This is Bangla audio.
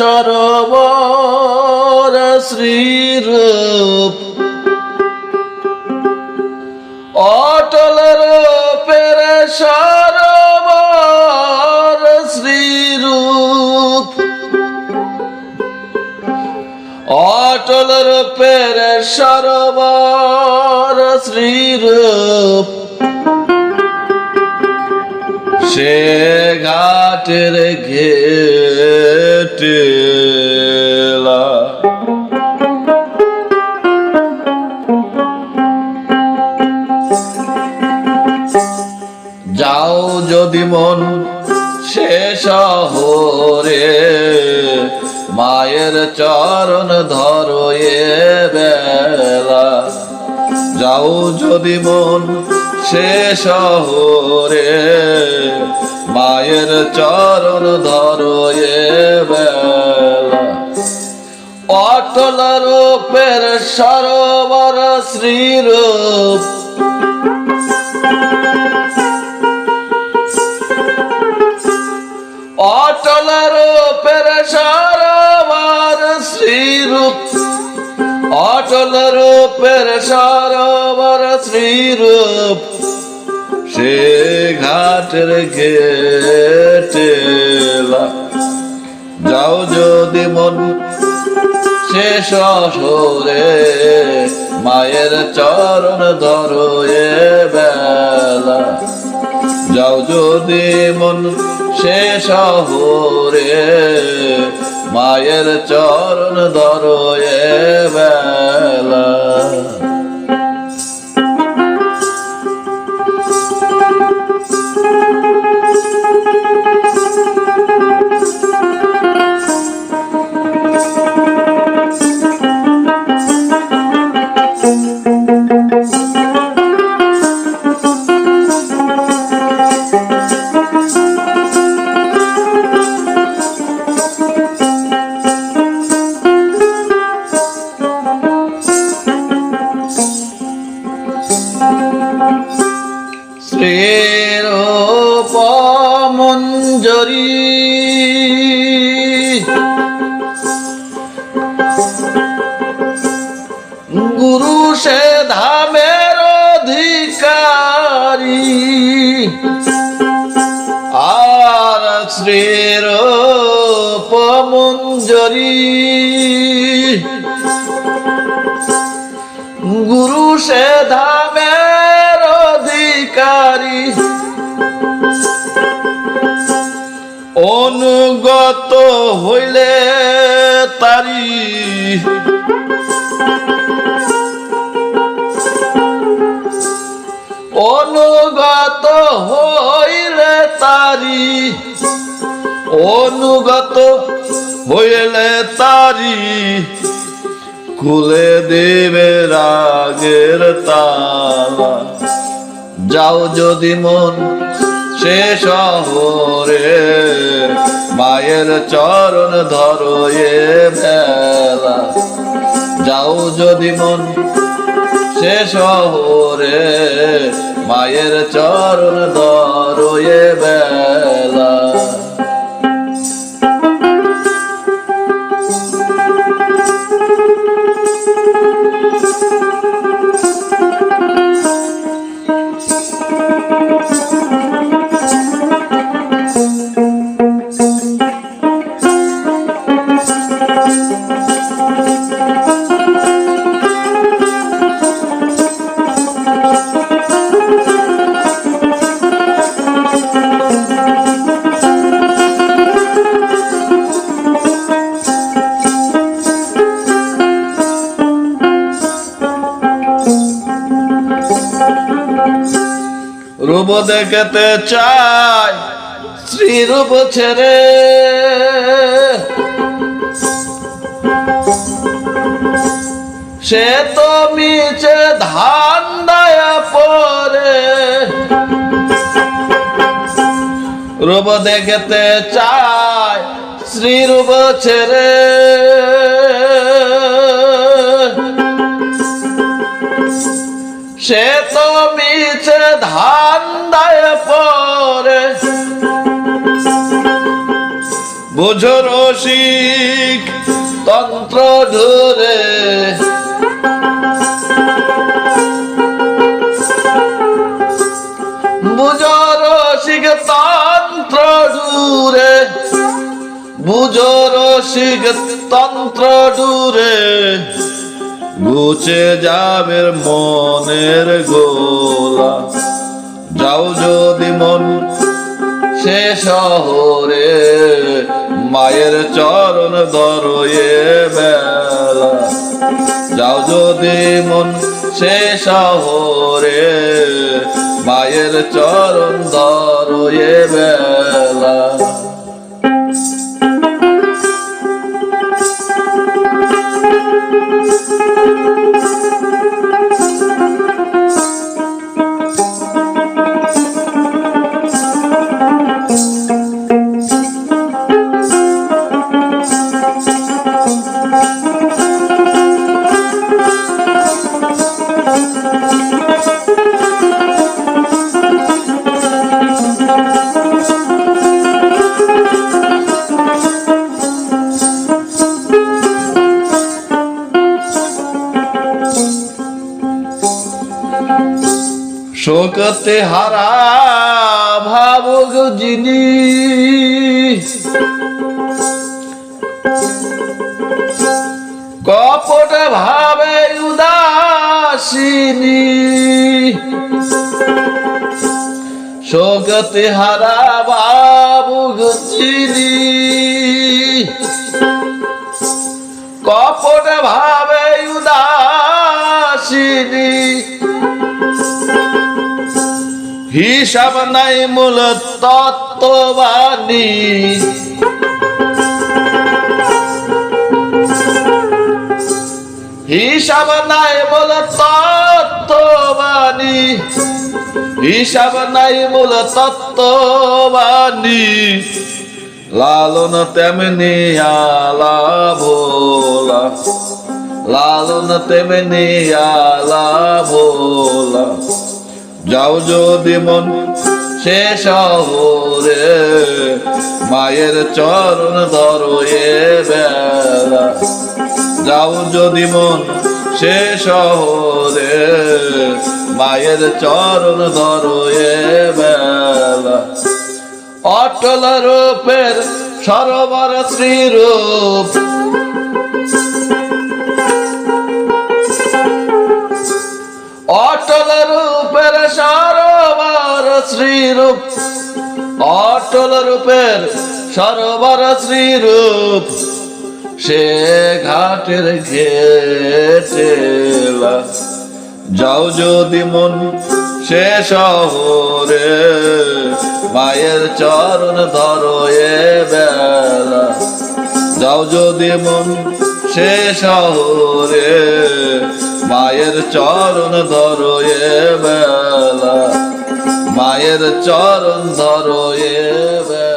সরোবর শ্রীরূপ অটল রূপের সরোবর শ্রীরূপ অটল রূপের সরোবর শ্রীরূপ সে ঘাটের ঘেটেলা যাও যদি মন সে শহরে, মায়ের চরণ ধরো এ বেলা। যাও যদি মন সে শহরে, মায়ের চরণ ধরো এ বেলা। অটল রূপের সরোবর শ্রীরূপ সরোবর শ্রীরূপ, অটল রূপের সরোবর শ্রীরূপ, সে ঘাটের ঘেটেলা যাও যদি মন শেষ সরে মায়ের চরণ ধরো এ বেলা। যাও যদি মন শেষ শহরে মায়ের চরণ ধরো এ বেলা। শ্রীরূপমঞ্জরী গুরু সে ধামের অধিকারী। আর শ্রীর শ্রীরূপমঞ্জরী গুরু সে ধামের অধিকারী। অনুগত হইলে তারি অনুগত হইলে তারি অনুগত হইলে তারি খুলে দেবে রাগের তালা। যাও যদি মন সে শহরে, মায়ের চরণ ধরো এ বেলা যাও যদি মন সে শহরে, মায়ের চরণ ধরো এ বেলা রূপ দেখতে চাই শ্রীরূপ ছেড়ে। সে তো মিছে ধান দায়া পরে। রূপ দেখতে চায় শ্রীরূপ ছেড়ে। সে তো মিছে ধান দায় পরে। বুঝো রসিক তন্ত্র ধরে বুজর শিখ তন্ত্র দূরে বুজর শিখ তন্ত্র দূরে গুছে যাবে মনের গোলা। যাও যদি মন সে শহরে, মায়ের চরণ ধরয়ে বেলা। যাও যদি মন সে শহরে, মায়ের চরণ ধরয়ে বেলা শোকতে হারা ভাবুক যিনি। কপট ভাবে উদাসিনী। শোকতে হারা ভাবুক যিনি। কপট ভাবে হিসাব নাই মূল তত্ত্ববাণী। হিসাব নাই মূল তত্ত্ববাণী। হিসাব নাই মূল তত্ত্ববাণী। লালন তেমনি আলা ভোলা। লালন তেমনি আলা ভোলা। যাও যদি মন সে শহরে, মায়ের চরণ ধরো এ বেলা। যাও যদি মন সে শহরে, মায়ের চরণ ধরো এ বেলা। অটল রূপের সরোবর শ্রীরূপ। অটল রূপের সরোবর, শ্রীরূপ। অটল রূপের সরোবর, শ্রীরূপ। সে ঘাটের ঘেটেলা যাও যদি মন সে শহরে, মায়ের চরণ ধরো এ বেলা। যাও যদি মন সে শহরে মায়ের চরণ ধরো এ বেলা। মায়ের চরণ ধরো এ বেলা।